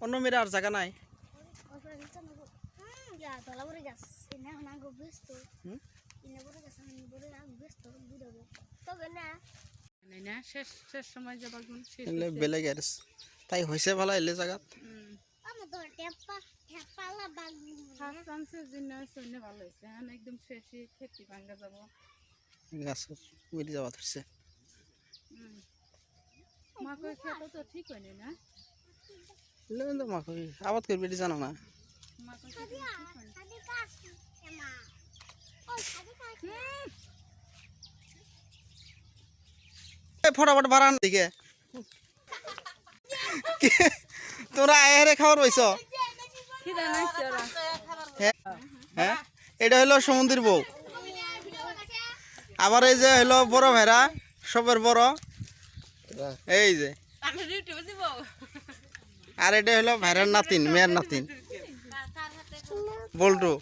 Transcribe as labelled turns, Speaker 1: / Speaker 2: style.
Speaker 1: অন্য মেয়ের আর জায়গা নাই? তাই হৈছে ভালো এলে জায়গাত
Speaker 2: হয়েছে
Speaker 1: যাওয়া ধরছে।
Speaker 2: মাকৈ খেতে তো ঠিক হয়নি না?
Speaker 1: আবাদ করবি এটি জানো না? ফটাফট বাড়ান দিকে। তোরা আয়ারে খাবার পাইছ? হ্যাঁ হ্যাঁ এটা হলো সমুদ্রের বউ। আবার এই যে হলো বড় ভেড়া সবের বড়। এই যে। আর এটা হলো ভাইরার নাতিন মেয়ের নাতিন। বল্টু।